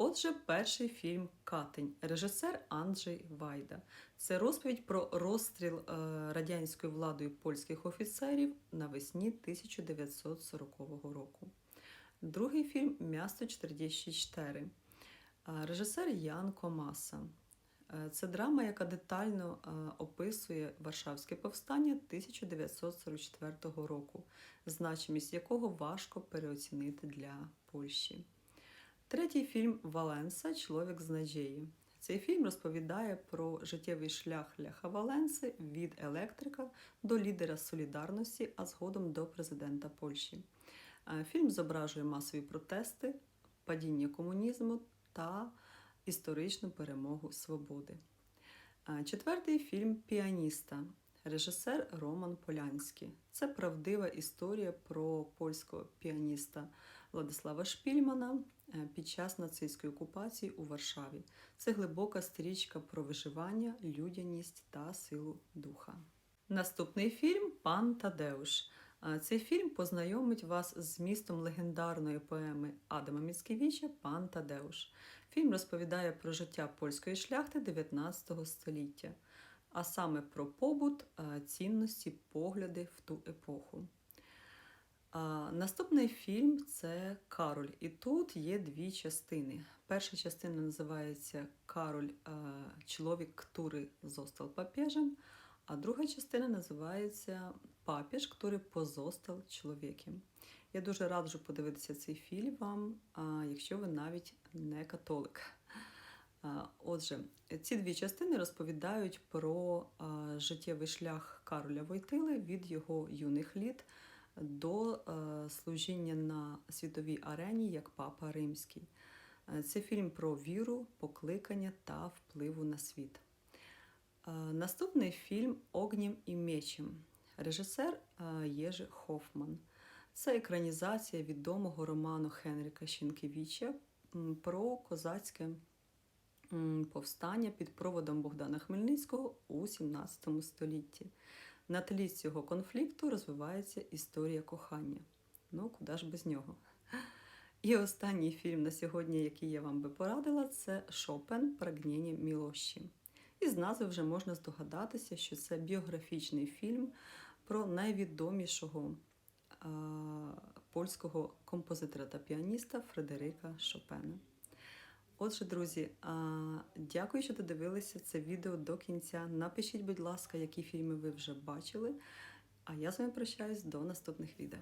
Отже, перший фільм Катень, режисер Анджей Вайда. Це розповідь про розстріл е, радянською владою польських офіцерів навесні 1940 року. Другий фільм М'ясто 44. Е, Режисер Ян Комаса. Е, Це драма, яка детально описує Варшавське повстання 1944 року, значимість якого важко переоцінити для Польщі. Третій фільм Валенса Чоловік з надії. Цей фільм розповідає про життєвий шлях Ляха Валенси від електрика до лідера солідарності, а згодом до президента Польщі. Е, Фільм зображує масові протести, падіння комунізму та історичну перемогу свободи. Е, Четвертий фільм Піаніста. Режисер Роман Полянський. Це правдива історія про польського піаніста Владислава Шпільмана під час нацистської окупації у Варшаві. Це глибока стрічка про виживання, людяність та силу духа. Наступний фільм Пан Тадеуш. Е, Цей фільм познайомить вас з змістом легендарної поеми Адама Міцкевича Пан Тадеуш. Фільм розповідає про життя польської шляхти 19 століття, а саме про побут, е, цінності, погляди в ту епоху. А, Наступний фільм це Кароль. І тут є дві частини. Перша частина називається Кароль Чоловік, который зостал папежем, а друга частина називається Папіж, який позостал чоловіком. Я дуже раджу подивитися цей фільм вам, якщо ви навіть не католик. Отже, ці дві частини розповідають про життєвий шлях Кароля Войтили від його юних літ до е, служіння на світовій арені як папа римський. Е, Це фільм про віру, покликання та впливу на світ. Е, Наступний фільм Огнім і мечем. Режисер Єжи Хофман. Це екранізація відомого роману Хенріка Шінкевича м, про козацьке повстання під проводом Богдана Хмельницького у 17 столітті. На тлі цього конфлікту розвивається історія кохання. Ну, куди ж без нього? І останній фільм на сьогодні, який я вам би порадила, це Шопен Прагнення Мілощі. Із назви вже можна здогадатися, що це біографічний фільм про найвідомішого а, польського композитора та піаніста Фредерика Шопена. Отже, друзі, дякую, що додивилися це відео до кінця. Напишіть, будь ласка, які фільми ви вже бачили. А я з вами прощаюсь до наступних відео.